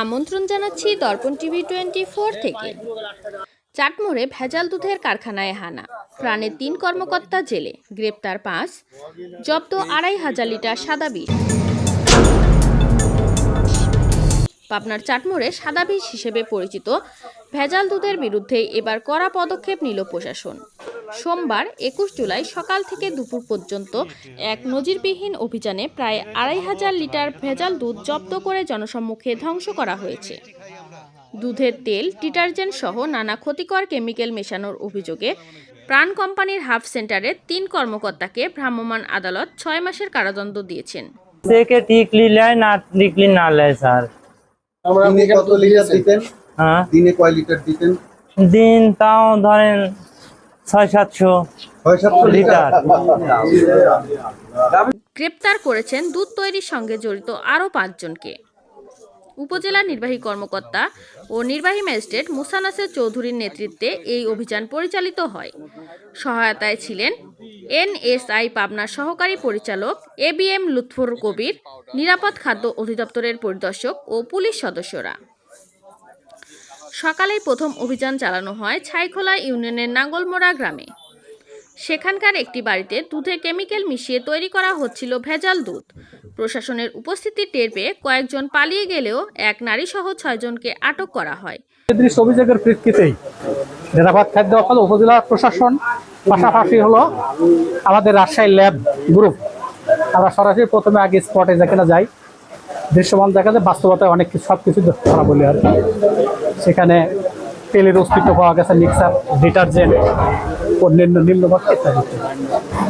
আমন্ত্রণ জানাচ্ছি দর্পণ TV twenty four থেকে। চাটমোড়ে ভেজাল দুধের কারখানায় হানা। প্রাণে তিন কর্মকর্তা জেলে। গ্রেপ্তার পাঁচ। জব্দ আড়াই হাজার লিটার সাদা বিষ পাবনার চাটমোড়ে সাদা বিষ হিসেবে পরিচিত ভেজাল দুধের বিরুদ্ধে এবার কড়া পদক্ষেপ নিল প্রশাসন। সোমবার একুশ জুলাই সকাল থেকে দুপুর পর্যন্ত এক নজিরবিহীন অভিযানে প্রায় আড়াই হাজার লিটার ভেজাল দুধ জব্দ করে জনসম্মুখে ধ্বংস করা হয়েছে। দুধের তেল, ডিটারজেন্ট সহ নানা ক্ষতিকর কেমিক্যাল মেশানোর অভিযোগে প্রাণ কোম্পানির হাফ সেন্টারের তিন কর্মকর্তাকে ভ্রাম্যমাণ আদালত ছয় মাসের কারাদণ্ড দিয়েছেন। না না স্যার। দিনে কত লিটার দিতেন? হ্যাঁ। দিনে কয় লিটার দিতেন? দিন তাও ধরেন ছয় সাতশো ছয় সাতশো লিটার। গ্রেপ্তার করেছেন দুধ তৈরির সঙ্গে জড়িত আরও পাঁচজনকে। উপজেলা নির্বাহী কর্মকর্তা ও নির্বাহী ম্যাজিস্ট্রেট মুসা নাসের চৌধুরীর নেতৃত্বে এই অভিযান পরিচালিত হয়। সহায়তায় ছিলেন এনএসআই পাবনার সহকারী পরিচালক A B M Lutfar Kabir, নিরাপদ খাদ্য অধিদপ্তরের পরিদর্শক ও পুলিশ সদস্যরা। সকালেই প্রথম অভিযান চালানো হয় ছাইখোলা ইউনিয়নের নাঙ্গলমোড়া গ্রামে। সেখানকার একটি বাড়িতে দুধে কেমিক্যাল মিশিয়ে তৈরি করা হচ্ছিল ভেজাল দুধ। প্রশাসনের উপস্থিতি টের পেয়ে কয়েকজন পালিয়ে গেলেও এক নারী সহ ছয়জনকে আটক করা হয়। অভিযোগের প্রেক্ষিতেই নিরাপদ খাদ্য উপজেলা প্রশাসন পাশাপাশি হলো আমাদের রাজশাহী ল্যাব গ্রুপ আমরা সরাসরি প্রথমে আগে স্পটে যেখানে যাই, দৃশ্যমান দেখা যায় বাস্তবতায় অনেক কিছু সব কিছু ধরা বলি আর। সেখানে তেলের অস্তিত্ব পাওয়া গেছে মিক্সার ডিটারজেন্ট অন্যান্য নিম্নবর্গ ইত্যাদি।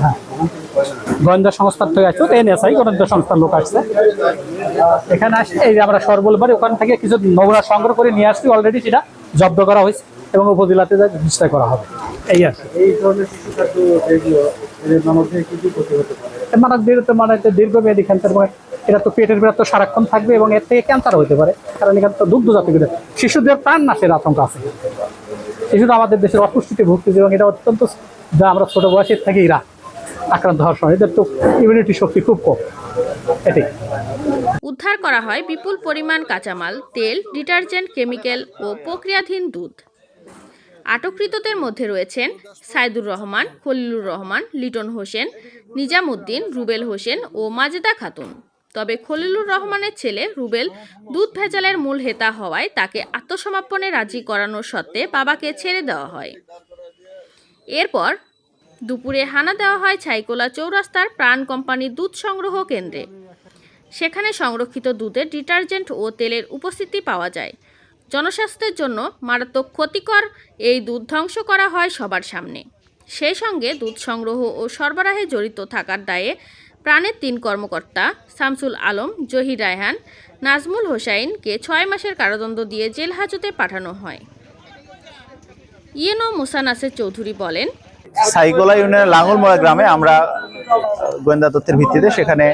হ্যাঁ গোয়েন্দা সংস্থার থেকে আছে এনএসআই, গোয়েন্দা সংস্থার লোক আসছে এখানে আসে, এই যে আমরা সরবল বাড়ি, ওখান থেকে কিছু নোংরা সংগ্রহ করে নিয়ে আসছি অলরেডি সেটা জব্দ করা হয়েছে এবং উপজেলাতে যা নিশ্চয় করা হবে। এই আর কি। এই ধরনের শিশু খাদ্য পারে? মানে দীর্ঘ দীর্ঘমেয়াদী ক্যান্সার মানে এটা তো পেটের ভিতর তো সারাক্ষণ থাকবে এবং এর থেকে ক্যান্সার হতে পারে। কারণ এখানে তো দুগ্ধ জাতীয় কিছু। শিশুদের প্রাণ নাশের আশঙ্কা আছে। শিশুরা আমাদের দেশের অপুষ্টিতে ভুগতেছে এবং এটা অত্যন্ত যা আমরা ছোট বয়সের থেকে এরা আক্রান্ত হওয়ার সময়। এদের তো ইমিউনিটি শক্তি খুব কম। এটাই। উদ্ধার করা হয় বিপুল পরিমাণ কাঁচামাল তেল ডিটারজেন্ট কেমিক্যাল ও প্রক্রিয়াধীন দুধ। আটককৃতদের মধ্যে রয়েছেন সাইদুর রহমান, খলিলুর রহমান, লিটন হোসেন, নিজামুদ্দিন, রুবেল হোসেন ও মাজেদা খাতুন। তবে খলিলুর রহমানের ছেলে রুবেল দুধ ভেজালের মূল হেতা হওয়ায় তাকে আত্মসমর্পণে রাজি করানোর সত্ত্বে বাবাকে ছেড়ে দেওয়া হয়। এরপর দুপুরে হানা দেওয়া হয় ছাইকোলা চৌরাস্তার প্রাণ কোম্পানির দুধ সংগ্রহ কেন্দ্রে। সেখানে সংরক্ষিত দুধে ডিটারজেন্ট ও তেলের উপস্থিতি পাওয়া যায়। জনস্বাস্থ্যের জন্য মারাত্মক ক্ষতিকর এই দুধ ধ্বংস করা হয় সবার সামনে। সেই সঙ্গে দুধ সংগ্রহ ও সরবরাহে জড়িত থাকার দায়ে প্রাণের তিন কর্মকর্তা শামসুল আলম, জহির রায়হান, নাজমুল হোসাইনকে ছয় মাসের কারাদণ্ড দিয়ে জেল হাজতে পাঠানো হয়। ইয়েনো মুসা নাসের চৌধুরী বলেন সাইকোলা ইউনিয়নের লাঙ্গলমোড়া গ্রামে আমরা গোয়েন্দা তথ্যের ভিত্তিতে সেখানে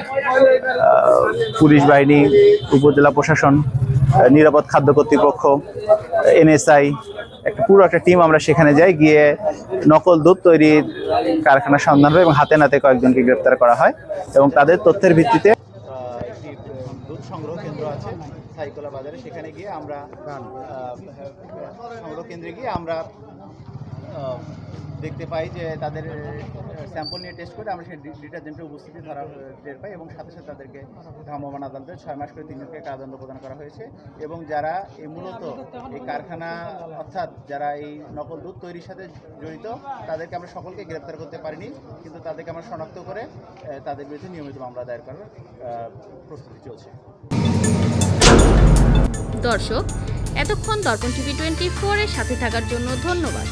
পুলিশ বাহিনী, উপজেলা প্রশাসন নিরাপদ খাদ্য কর্তৃপক্ষ, এনএসআই, একটা পুরো একটা টিম আমরা সেখানে যাই, গিয়ে নকল দুধ তৈরির কারখানার সন্ধান হয় এবং হাতে নাতে কয়েকজনকে গ্রেপ্তার করা হয় এবং তাদের তথ্যের ভিত্তিতে দুধ সংগ্রহ কেন্দ্র আছে সাইকোলা বাজারে। সেখানে গিয়ে আমরা সংগ্রহ কেন্দ্রে গিয়ে আমরা দেখতে পাই যে তাদের স্যাম্পল নিয়ে টেস্ট করে আমরা সেই ডিটারজেন্টের উপস্থিতি ধরা টের পাই এবং সাথে সাথে তাদেরকে ভ্রাম্যমাণ আদালতে ছয় মাস করে তিনজনকে কারাদণ্ড প্রদান করা হয়েছে এবং যারা এই মূলত এই কারখানা, অর্থাৎ যারা এই নকল দুধ তৈরির সাথে জড়িত, তাদেরকে আমরা সকলকে গ্রেপ্তার করতে পারিনি, কিন্তু তাদেরকে আমরা শনাক্ত করে তাদের বিরুদ্ধে নিয়মিত মামলা দায়ের করার প্রস্তুতি চলছে। দর্শক, এতক্ষণ দর্পণ টিভি টোয়েন্টি ফোরের সাথে থাকার জন্য ধন্যবাদ।